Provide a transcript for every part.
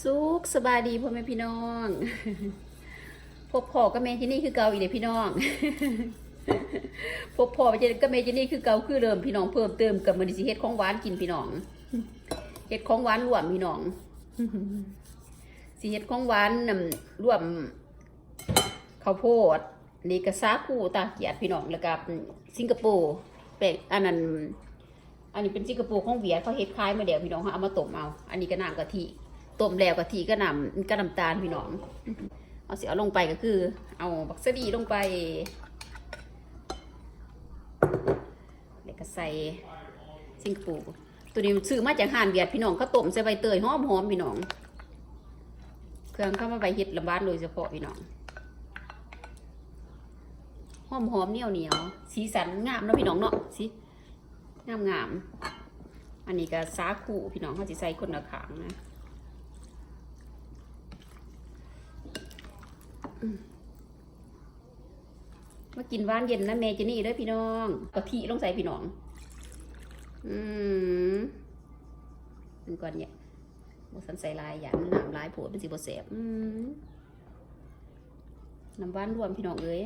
สุขสบายดีพ่อแม่พี่น้องพบพ่อกับแม่ที่นี่คือเก่าอีกเลยพี่น้องพบพ่อไปเจอกับแม่ที่นี่คือเก่าคือเดิมพี่น้องเพิ่มเติมกับมันสิเฮ็ดของหวานกินพี่น้องเฮ็ดของหวานรวมพี่น้องสิเฮ็ดของหวานนำรวมข้าวโพดนี่ก็สาคูตาเกียดพี่น้องแล้วก็สิงคโปร์แปลกอันนั้นอันนี้เป็นสิงคโปร์ของเวียดเขาเฮ็ดคล้ายมาเดี๋ยวพี่น้องเขาเอามาต้มเอา อันนี้ก็น้ำกะทิ ต้มแล้วกะทิก็น้ำก็น้ำตาลพี่น้อง เอาสิเอาลงไปก็คือ เอาบักสดีลงไปแล้วก็ใส่สิงคโปร์ตัวนี้ซื้อมาจากห้านเวียดพี่น้องเขาต้มใส่ใบเตยหอมหอมพี่น้อง เครื่องเข้ามาใบเฮ็ดลำบ้านโดยเฉพาะพี่น้องหอมหอมเหนียวเหนียวสีสันงามนะพี่น้องเนาะสิงามงามอันนี้ก็สาคูพี่น้องเขาจะใส่คนละขางนะ มากินหวานเย็นนะเมเจนี่ด้อพี่น้องกะทิลงใส่พี่น้อง อืมมันก่อนเนี่ยบสันใส่ลายอย่างน้ำลายโผดเป็นสีบแสบอืมน้ำหวานรวมพี่น้องเอ้ย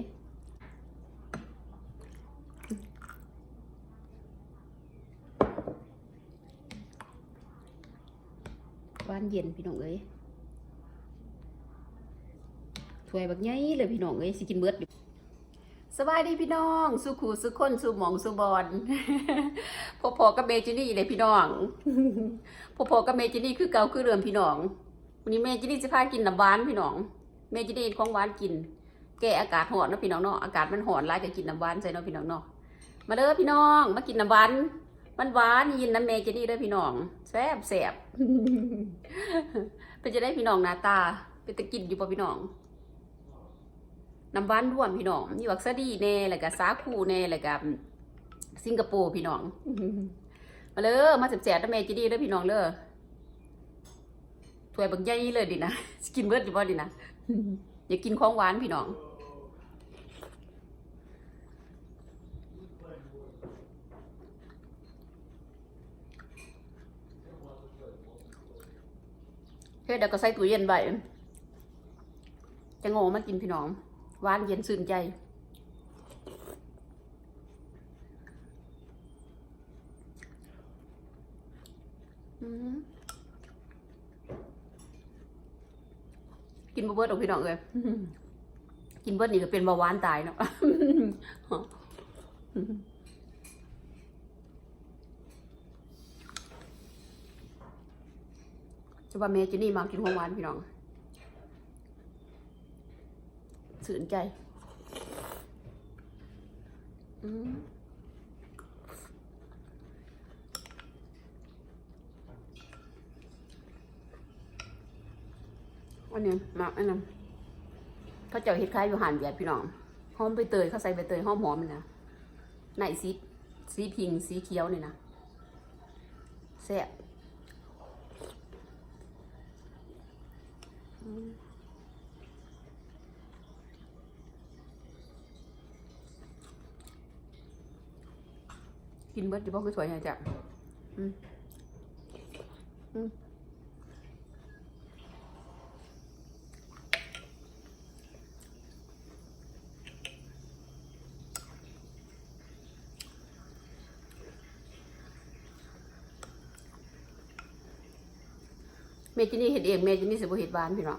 หวานเย็นพี่น้องเอ้ย ถ้วยบักใหญ่เลยพี่น้องเอ้ยสิกินเบิดอยู่สบายดีพี่น้อง สุขูสุขคนสุหมองสุบอลพอพอๆกับเมจินี่เลยพี่น้องพอพอๆกับเมจินี่คือเกาคือเดิมพี่น้องวันนี้เมจินี่จะพากินน้ำหวานพี่น้องเมจินี่ของหวานกิน แก้อากาศร้อนนะพี่น้องเนาะอากาศมันร้อนหลายก็กินน้ำหวานใส่เนาะพี่น้องเนาะมาเด้อพี่น้องมากินน้ำหวานมันหวานยินน้ำเมจินี่เด้อพี่น้องแซ่บแซ่บเป็นจะได้พี่น้องหน้าตาเป็นตะกินอยู่ป่ะพี่น้อง น้ำหวานร่วมพี่น้องมีวักซาดีแน่แล้วก็สาคูแน่แล้วก็สิงคโปร์พี่น้อง มาเลยมาแสบๆนะแม่จีดีเด้อพี่น้องเด้อถ้วยบักใหญ่เลยดินะกินเบิร์ดอยู่บ่ดินะอย่ากินของหวานพี่น้องเฮ็ดแล้วก็ใส่ตู้เย็นไว้จะโง่มากินพี่น้อง หวานเย็นสื่นใจ กินบ่เบิดดอกพี่น้องเลยกินเบิดนี่ก็เป็นเบาหวานตายเนาะจะว่าเมจินี่มากินของหวานพี่น้อง สื่นใจ อืมอันนี้มักอันนั้นเขาเจะเฮ็ดคล้ายอยู่ห่านเวียดพี่น้องหอมใบเตยเขาใส่ใบเตยหอมหอมๆนี่นะไหนสีสีพิงสีเขียวนี่นะแซ่บ กินเบิดอยู่บ่คือสวยไงจ้ะอืมอืมเมจินี่เห็ดเองเมจินี่สิบเห็ดหวานพี่เน้อง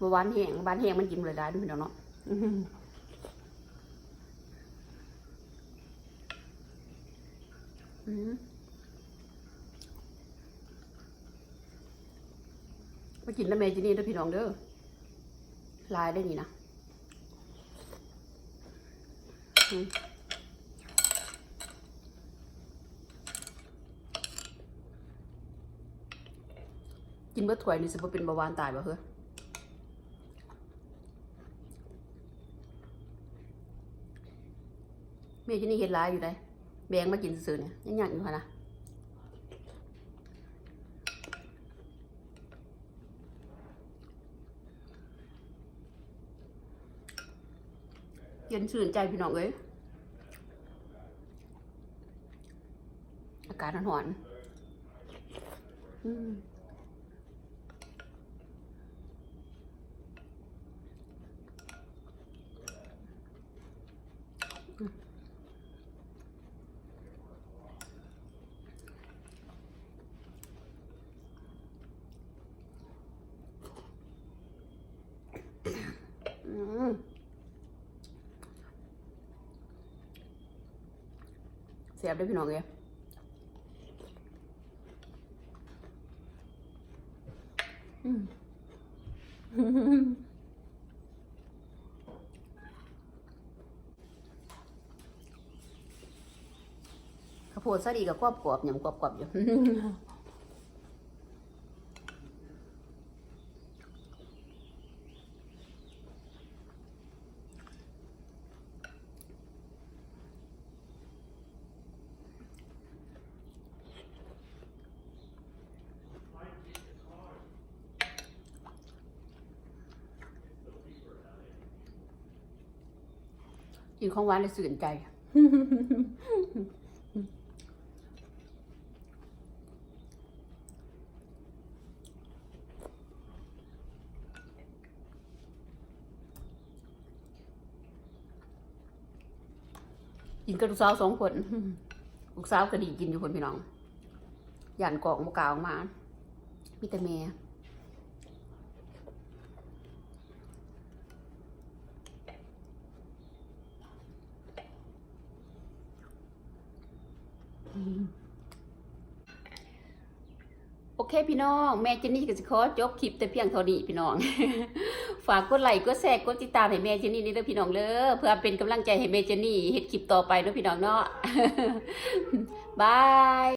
บ่หวานแห้งหวานแห้งมันกินเลยได้ด้วยพี่เนาะอื้อหืออื มมากินล้วเมจินี่เด้อพี่น้องเด้อลายได้นี่นะกินเบิดถ้วยนี่สิบ่เป็นเบาหวานตายบ่เฮ้อเมจินี่เห็ดหลายอยู่ได้ แบงมากินซื้อเนี่ยยังอยากอยู่ค่ะนะเย็นชื่นใจพี่น้องเอ้ยอากาศร้อนๆอืม สียบด้วยพี่น้องเลยอืมข้าวโพดซะดีกับกรอบกรอบๆยำกรอบกรอบๆอยู่ กินของหวานเลยสื่นใจ กินกับลูกสาวสองคนลูกสาวก็ดีกินอยู่คนพี่น้องหยันกล่องมะกาวมามีแต่แม่ โอเคพี่น้องแม่เจนนี่กับสิคอจบคลิปแต่เพียงเท่านี้พี่น้อง ฝากกดไลค์กดแชร์กดติดตามให้แม่เจนนี่นี่เด้อพี่น้องเด้อเพื่อเป็นกำลังใจให้แม่เจนนี่เฮ็ดคลิปต่อไปเนาะพี่น้องเนาะบาย